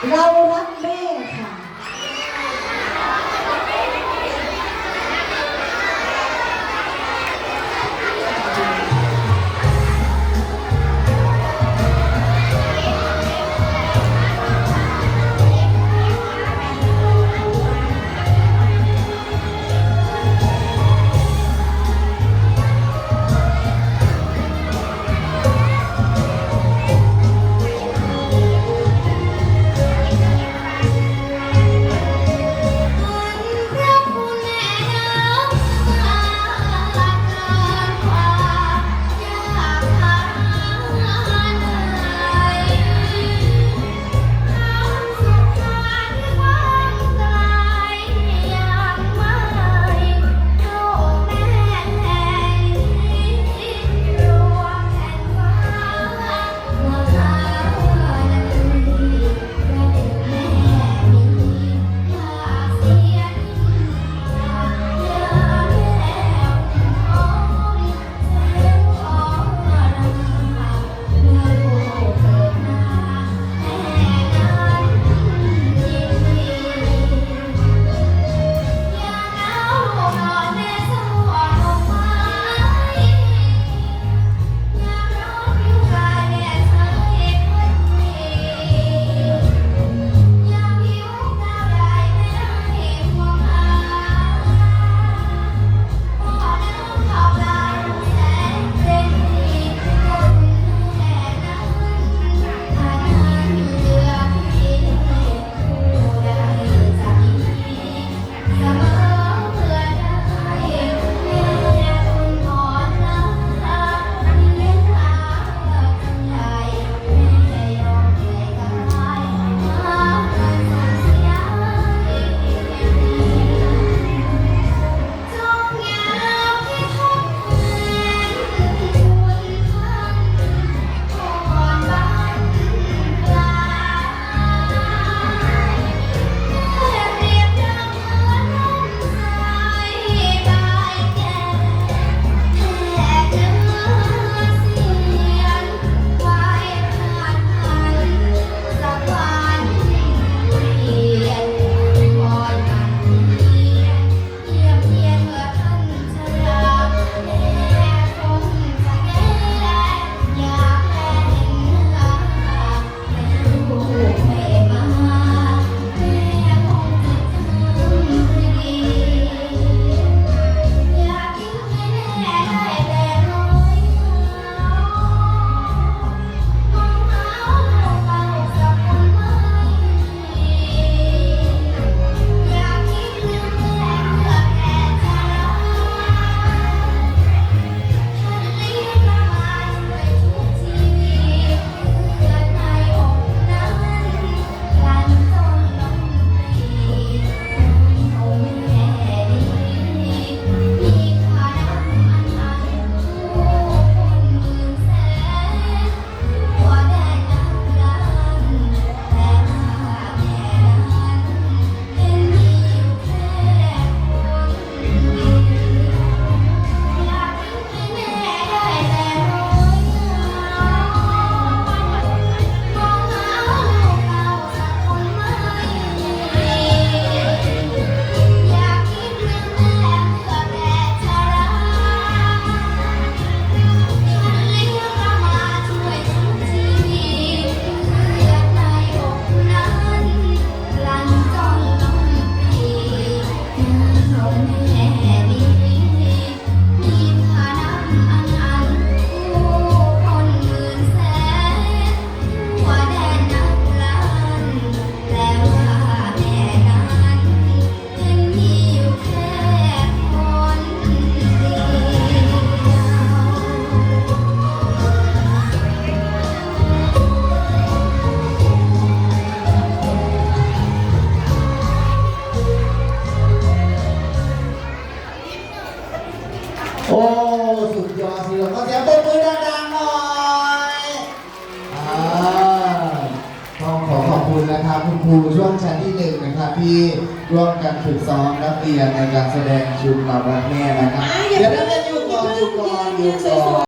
你看我看 โอ้ สุดยอดสิเราก็เสียงปรบมือดังๆหน่อยอ่าต้องขอขอบคุณนะครับคุณครูช่วงชั้นที่หนึ่งนะครับที่ร่วมกันฝึกซ้อมนักเรียนในการแสดงชุดเารักแม่นะครับ เดี๋ยวเราจะอยู่ก่อนอยู่ก่อนอยู่ก่อน